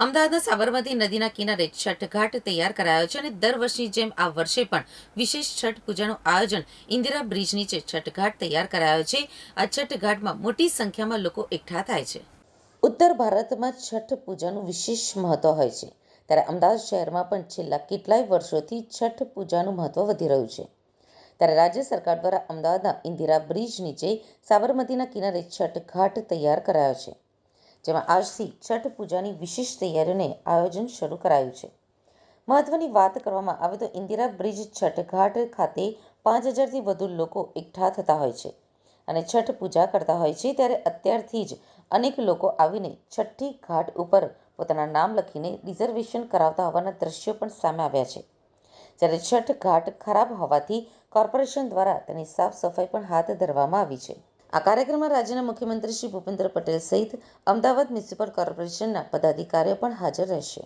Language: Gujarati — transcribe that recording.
અમદાવાદના સાબરમતી નદીના કિનારે છઠઘાટ તૈયાર કરાયો છે અને દર વર્ષની જેમ આ વર્ષે પણ વિશેષ છઠ પૂજાનું આયોજન ઇન્દિરા બ્રિજ નીચે છઠઘાટ તૈયાર કરાયો છે. આ છઠઘાટમાં મોટી સંખ્યામાં લોકો એકઠા થાય છે. ઉત્તર ભારતમાં છઠ પૂજાનું વિશેષ મહત્વ હોય છે. ત્યારે અમદાવાદ શહેરમાં પણ છેલ્લા કેટલાય વર્ષોથી છઠ પૂજાનું મહત્વ વધી રહ્યું છે. ત્યારે રાજ્ય સરકાર દ્વારા અમદાવાદના ઇન્દિરા બ્રિજ નીચે સાબરમતીના કિનારે છઠ ઘાટ તૈયાર કરાયો છે. જેમાં આજથી છઠ પૂજાની વિશેષ તૈયારીઓને આયોજન શરૂ કરાયું છે. મહત્વની વાત કરવામાં આવે તો ઇન્દિરા બ્રિજ છઠ ઘાટ ખાતે પાંચ હજારથી વધુ લોકો એકઠા થતા હોય છે અને છઠ પૂજા કરતા હોય છે ત્યારે અત્યારથી જ અનેક લોકો આવીને છઠ્ઠી ઘાટ ઉપર પોતાના નામ લખીને રિઝર્વેશન કરાવતા હોવાના દ્રશ્યો પણ સામે આવ્યા છે. જ્યારે છઠ ઘાટ ખરાબ હોવાથી કોર્પોરેશન દ્વારા તેની સાફ સફાઈ પણ હાથ ધરવામાં આવી છે. આ કાર્યક્રમમાં રાજ્યના મુખ્યમંત્રી શ્રી ભૂપેન્દ્ર પટેલ સહિત અમદાવાદ મ્યુનિસિપલ કોર્પોરેશનના પદાધિકારીઓ પણ હાજર રહેશે.